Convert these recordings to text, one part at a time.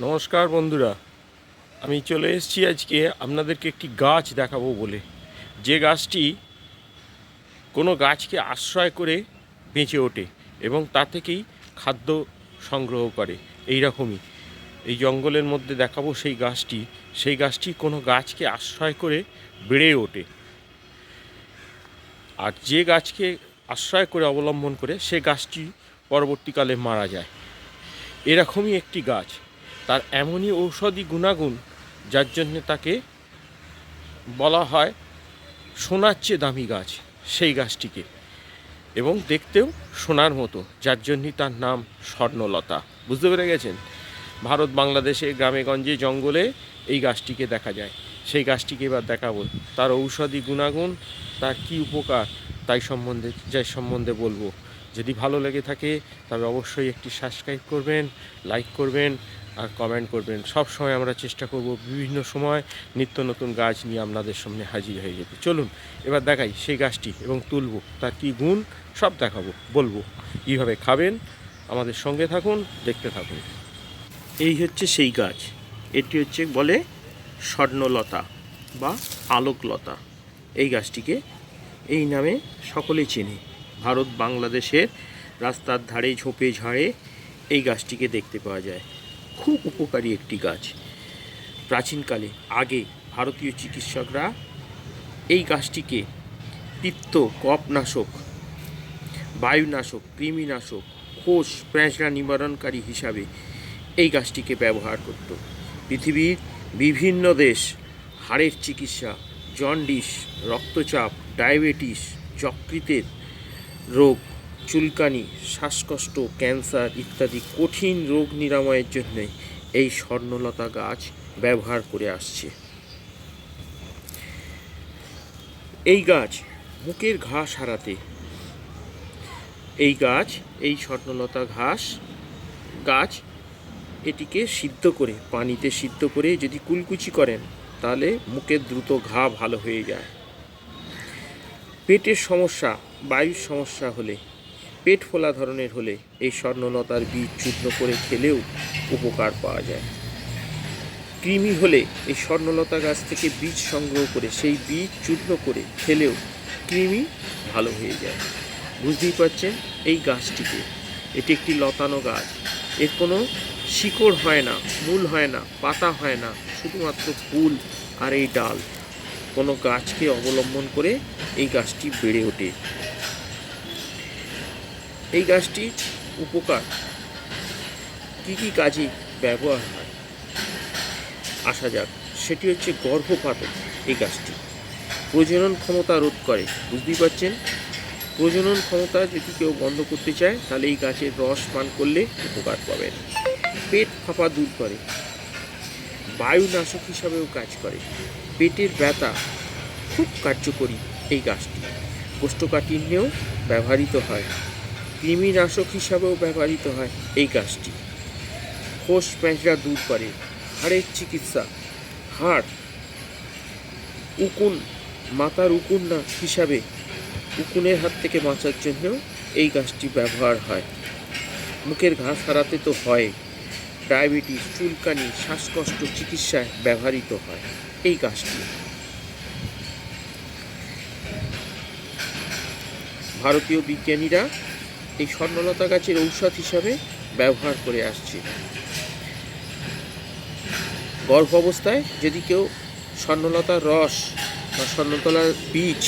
নমস্কার বন্ধুরা। আমি চলে এসেছি আজকে আপনাদেরকে একটি গাছ দেখাবো বলে। যে গাছটি কোনো গাছকে আশ্রয় করে বেঁচে ওঠে এবং তা থেকেই খাদ্য সংগ্রহ করে। এই রকমই এই জঙ্গলের মধ্যে দেখাবো সেই গাছটি। সেই গাছটি কোনো গাছকে আশ্রয় করে বেড়ে ওঠে। আর যে গাছকে আশ্রয় করে অবলম্বন করে, সে গাছটি পরবর্তীকালে মারা যায়। এরকমই একটি গাছ। তার এমনই ঔষধি গুণাগুণ যার জন্যে তাকে বলা হয় সোনার চেয়ে দামি গাছ, সেই গাছটিকে। এবং দেখতেও সোনার মতো, যার জন্যই তার নাম স্বর্ণলতা। বুঝতে পেরে গেছেন? ভারত বাংলাদেশে গ্রামে, গঞ্জে, জঙ্গলে এই গাছটিকে দেখা যায়। সেই গাছটিকে এবার দেখাবো। তার ঔষধি গুণাগুণ, তার কী উপকার, তাই সম্বন্ধে, যাই সম্বন্ধে বলব। যদি ভালো লেগে থাকে তবে অবশ্যই একটি সাবস্ক্রাইব করবেন লাইক করবেন আর কমেন্ট করবেন। সব সময় আমরা চেষ্টা করব বিভিন্ন সময় নিত্য নতুন গাছ নিয়ে আপনাদের সামনে হাজির হয়ে যেতে। চলুন, এবার দেখাই সেই গাছটি এবং তুলব। তার কী গুণ? সব দেখাবো, বলব। কীভাবে খাবেন? আমাদের সঙ্গে থাকুন, দেখতে থাকুন। এই হচ্ছে সেই গাছ। এটি হচ্ছে বলে স্বর্ণলতা বা আলোকলতা। এই গাছটিকে এই নামে সকলে চেনে। ভারত বাংলাদেশের রাস্তার ধারে ঝোপে ঝাড়ে এই গাছটিকে দেখতে পাওয়া যায়। খুব উপকারী একটি গাছ। প্রাচীনকালে আগে ভারতীয় চিকিৎসকরা এই গাছটিকে পিত্ত, কপনাশক, বায়ুনাশক, কৃমিনাশক, কোষ প্যাঁচড়া নিবারণকারী হিসাবে এই গাছটিকে ব্যবহার করত। পৃথিবীর বিভিন্ন দেশ হাড়ের চিকিৎসা, জন্ডিস, রক্তচাপ, ডায়াবেটিস, যকৃতের রোগ চুলকানি, শ্বাসকষ্ট, ক্যান্সার ইত্যাদি কঠিন রোগ নিরাময়ের জন্য এই স্বর্ণলতা গাছ ব্যবহার করে আসছে। এই গাছ মুখের ঘা সারাতে এই গাছ, এই স্বর্ণলতা ঘাস, গাছ এটিকে সিদ্ধ করে, পানিতে সিদ্ধ করে যদি কুলকুচি করেন, তাহলে মুখের দ্রুত ঘা ভালো হয়ে যায়। পেটের সমস্যা, বায়ুর সমস্যা হলে পেট ফোলা ধরনের হলে এই স্বর্ণলতার বীজ চূর্ণ করে খেলেও উপকার পাওয়া যায়। কৃমি হলে এই স্বর্ণলতা গাছ থেকে বীজ সংগ্রহ করে সেই বীজ চূর্ণ করে খেলেও কৃমি ভালো হয়ে যায়। বুঝতেই পারছেন এই গাছটিকে। এটি একটি লতানো গাছ। এর কোনো শিকড় হয় না, মূল হয় না, পাতা হয় না, শুধুমাত্র ফুল আর এই ডাল। কোনো গাছকে অবলম্বন করে এই গাছটি বেড়ে ওঠে। এই গাছটির উপকার? কী কী কাজে ব্যবহার হয়? আসা যাক, সেটি হচ্ছে গর্ভপাতক এই গাছটি। প্রজনন ক্ষমতা রোধ করে, বুঝতেই পারছেন? প্রজনন ক্ষমতা যদি কেউ বন্ধ করতে চায়, তাহলে এই গাছের রস পান করলে উপকার পাবেন। পেট ফাঁপা দূর করে, বায়ুনাশক হিসাবেও কাজ করে। পেটের ব্যথা খুব কার্যকরী এই গাছটি। কোষ্ঠকাঠিন্যেও ব্যবহৃত হয়। কৃমিনাশক হিসাবেও ব্যবহৃত হয় এই গাছটি। কোষ প্যাঁচড়া দূর করে। হাড়ের চিকিৎসা। হাড় উকুন মাথার উকুন না হিসাবে উকুনের হাত থেকে বাঁচার জন্য এই গাছটি ব্যবহার হয়। মুখের ঘা সারাতে তো হয়। ডায়াবেটিস, চুলকানি, শ্বাসকষ্ট চিকিৎসায় ব্যবহৃত হয় এই গাছটি। ভারতীয় বিজ্ঞানীরা এই স্বর্ণলতা গাছের ঔষধ হিসাবে ব্যবহার করে আসছে। গর্ভ অবস্থায় যদি কেউ স্বর্ণলতার রস বা স্বর্ণতলার বীজ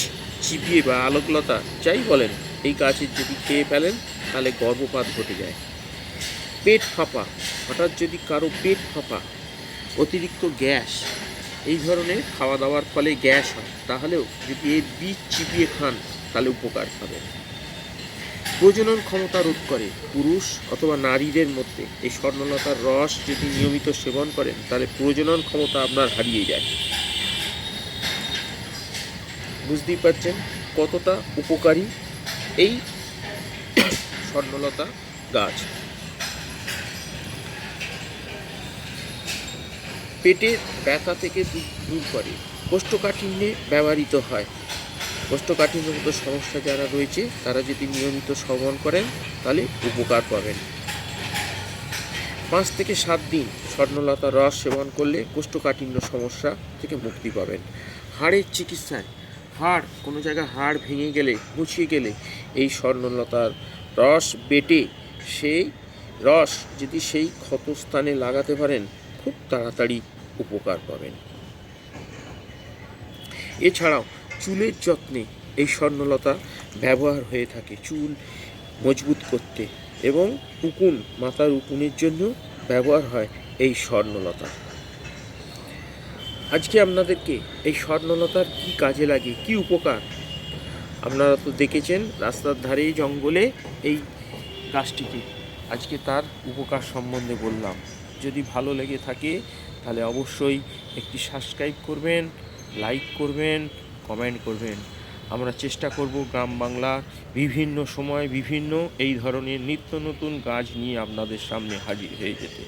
চিবিয়ে বা আলোকলতা যাই বলেন, এই গাছের যদি খেয়ে ফেলেন, তাহলে গর্ভপাত ঘটে যায়। পেট ফাঁপা, হঠাৎ যদি কারও পেট ফাঁপা, অতিরিক্ত গ্যাস, এই ধরনের খাওয়া দাওয়ার ফলে গ্যাস হয়, তাহলেও যদি এর বীজ চিবিয়ে খান, তাহলে উপকার পাবেন। প্রজনন ক্ষমতা রোধ করে। পুরুষ অথবা নারীদের মধ্যে এই স্বর্ণলতার রস যদি নিয়মিত সেবন করেন, তাহলে প্রজনন ক্ষমতা আপনার হারিয়ে যায়। বুঝতেই পারছেন কতটা উপকারী এই স্বর্ণলতা গাছ। পেটের ব্যথা থেকে দূর- করে। কোষ্ঠকাঠিন্যে ব্যবহৃত হয়। কোষ্ঠকাঠিন্যগত সমস্যা যারা রয়েছে, তারা যদি নিয়মিত শ্রবণ করেন, তাহলে উপকার পাবেন। পাঁচ থেকে সাত দিন স্বর্ণলতার রস সেবন করলে কোষ্ঠকাঠিন্য সমস্যা থেকে মুক্তি পাবেন। হাড়ের চিকিৎসায় হাড়, কোনো জায়গায় হাড় ভেঙে গেলে, মুছিয়ে গেলে এই স্বর্ণলতার রস বেটে সেই রস যদি সেই ক্ষতস্থানে লাগাতে পারেন, খুব তাড়াতাড়ি উপকার পাবেন। এছাড়াও চুলের যত্নে এই স্বর্ণলতা ব্যবহার হয়ে থাকে চুল মজবুত করতে এবং উকুন, মাথার উকুনের জন্য ব্যবহার হয় এই স্বর্ণলতা। আজকে আপনাদেরকে এই স্বর্ণলতার কি কাজে লাগে, কি উপকার? আপনারা তো দেখেছেন রাস্তার ধারেই জঙ্গলে এই গাছটিকে। আজকে তার উপকার সম্বন্ধে বললাম। যদি ভালো লেগে থাকে তাহলে অবশ্যই একটি সাবস্ক্রাইব করবেন, লাইক করবেন কমেন্ট করবেন। আমরা চেষ্টা করব গ্রাম বাংলার বিভিন্ন সময় বিভিন্ন এই ধরনের নিত্য নতুন গাছ নিয়ে আপনাদের সামনে হাজির হয়ে যেতে।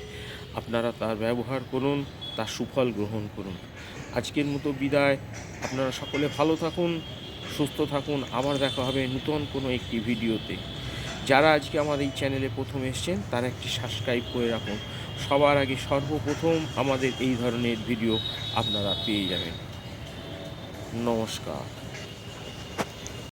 আপনারা তার ব্যবহার করুন, তার সুফল গ্রহণ করুন। আজকের মতো বিদায়। আপনারা সকলে ভালো থাকুন, সুস্থ থাকুন। আবার দেখা হবে নতুন কোনো একটি ভিডিওতে। যারা আজকে আমার এই চ্যানেলে প্রথম এসছেন, তারা একটি সাবস্ক্রাইব করে রাখুন। সবার আগে সর্বপ্রথম আমাদের এই ধরনের ভিডিও আপনারা পেয়ে যাবেন। নমস্কার